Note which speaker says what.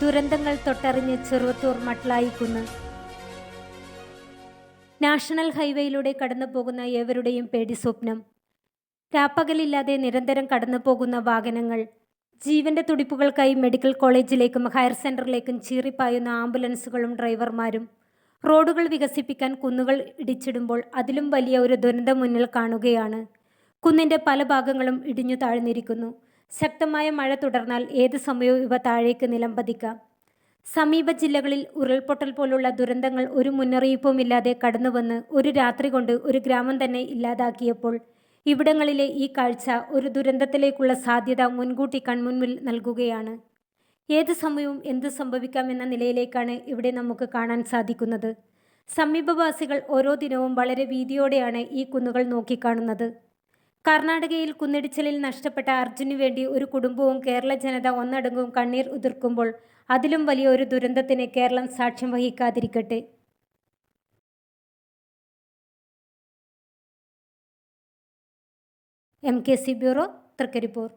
Speaker 1: ദുരന്തങ്ങൾ തൊട്ടറിഞ്ഞ് ചെറുവത്തൂർ മട്ലായി കുന്ന്. നാഷണൽ ഹൈവേയിലൂടെ കടന്നു പോകുന്ന ഏവരുടെയും പേടി സ്വപ്നം. രാപ്പകലില്ലാതെ നിരന്തരം കടന്നു പോകുന്ന വാഹനങ്ങൾ. ജീവന്റെ തുടിപ്പുകൾക്കായി മെഡിക്കൽ കോളേജിലേക്കും ഹയർ സെന്ററിലേക്കും ചീറിപ്പായുന്ന ആംബുലൻസുകളും ഡ്രൈവർമാരും. റോഡുകൾ വികസിപ്പിക്കാൻ കുന്നുകൾ ഇടിച്ചിടുമ്പോൾ അതിലും വലിയ ഒരു ദുരന്തം മുന്നിൽ കാണുകയാണ്. കുന്നിന്റെ പല ഭാഗങ്ങളും ഇടിഞ്ഞു താഴ്ന്നിരിക്കുന്നു. ശക്തമായ മഴ തുടർന്നാൽ ഏത് സമയവും ഇവ താഴേക്ക് നിലംപതിക്കാം സമീപ ജില്ലകളിൽ ഉരുൾപൊട്ടൽ പോലുള്ള ദുരന്തങ്ങൾ ഒരു മുന്നറിയിപ്പുമില്ലാതെ കടന്നുവന്ന് ഒരു രാത്രി കൊണ്ട് ഒരു ഗ്രാമം തന്നെ ഇല്ലാതാക്കിയപ്പോൾ ഇവിടങ്ങളിലെ ഈ കാഴ്ച ഒരു ദുരന്തത്തിലേക്കുള്ള സാധ്യത മുൻകൂട്ടി കൺമുൻപിൽ നൽകുകയാണ്. ഏത് സമയവും എന്ത് സംഭവിക്കാമെന്ന നിലയിലേക്കാണ് ഇവിടെ നമുക്ക് കാണാൻ സാധിക്കുന്നത്. സമീപവാസികൾ ഓരോ ദിനവും വളരെ ഭീതിയോടെയാണ് ഈ കുന്നുകൾ നോക്കിക്കാണുന്നത്. കർണാടകയിൽ കുന്നിടിച്ചലിൽ നഷ്ടപ്പെട്ട അർജുനു വേണ്ടി ഒരു കുടുംബവും കേരള ജനത ഒന്നടങ്കം കണ്ണീർ ഉതിർക്കുമ്പോൾ അതിലും വലിയ ഒരു ദുരന്തത്തിന് കേരളം സാക്ഷ്യം വഹിക്കാതിരിക്കട്ടെ. M K C bureau Thrikkaripur.